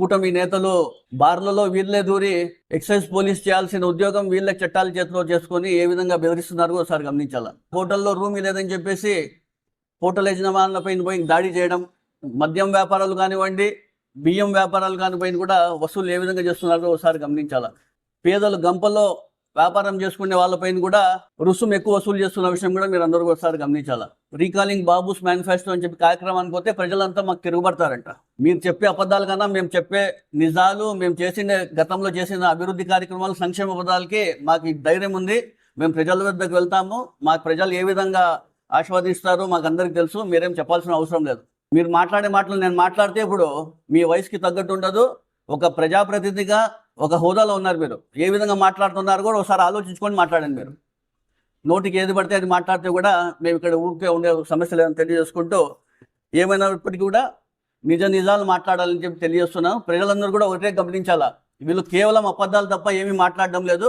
కూటమి నేతలు బార్లలో వీళ్ళే దూరి ఎక్సైజ్ పోలీస్ చేయాల్సిన ఉద్యోగం వీళ్ళ చట్టాల చేతిలో చేసుకొని ఏ విధంగా బెదిరిస్తున్నారో ఒకసారి గమనించాలి. హోటల్లో రూమ్ లేదని చెప్పేసి హోటల్ యజమానులపై పోయి దాడి చేయడం మద్యం వ్యాపారాలు కానివ్వండి బియ్యం వ్యాపారాలు కానిపోయిన కూడా వసూలు ఏ విధంగా చేస్తున్నారో ఒకసారి గమనించాలి. పేదలు గంపలో వ్యాపారం చేసుకునే వాళ్ళపైన కూడా రుసుము ఎక్కువ వసూలు చేస్తున్న విషయం కూడా మీరు అందరూ ఒకసారి గమనించాలా. రీకాలింగ్ బాబుస్ మేనిఫెస్టో అని చెప్పి కార్యక్రమానికి పోతే ప్రజలంతా మాకు తిరుగుబడతారంట. మీరు చెప్పే అబద్ధాల కన్నా మేము చెప్పే నిజాలు మేము చేసిన గతంలో చేసిన అభివృద్ధి కార్యక్రమాలు సంక్షేమ పదాలకి మాకు ధైర్యం ఉంది. మేము ప్రజల వద్దకు వెళ్తాము. మాకు ప్రజలు ఏ విధంగా ఆస్వాదిస్తారో మాకు అందరికి తెలుసు. మీరేం చెప్పాల్సిన అవసరం లేదు. మీరు మాట్లాడే మాటలు నేను మాట్లాడితే ఇప్పుడు మీ వయసుకి తగ్గట్టు ఉండదు. ఒక ప్రజాప్రతినిధిగా ఒక హోదాలో ఉన్నారు మీరు. ఏ విధంగా మాట్లాడుతున్నారు కూడా ఒకసారి ఆలోచించుకొని మాట్లాడండి మీరు. నోటికి ఏది పడితే అది మాట్లాడితే కూడా మేము ఇక్కడ ఊరికే ఉండే సమస్యలు లేదని తెలియజేసుకుంటూ ఏమైనప్పటికీ కూడా నిజ నిజాలు మాట్లాడాలని చెప్పి తెలియజేస్తున్నాం ప్రజలందరూ కూడా ఒకటే గమనించాలా? వీళ్ళు కేవలం అబద్ధాలు తప్ప ఏమీ మాట్లాడడం లేదు.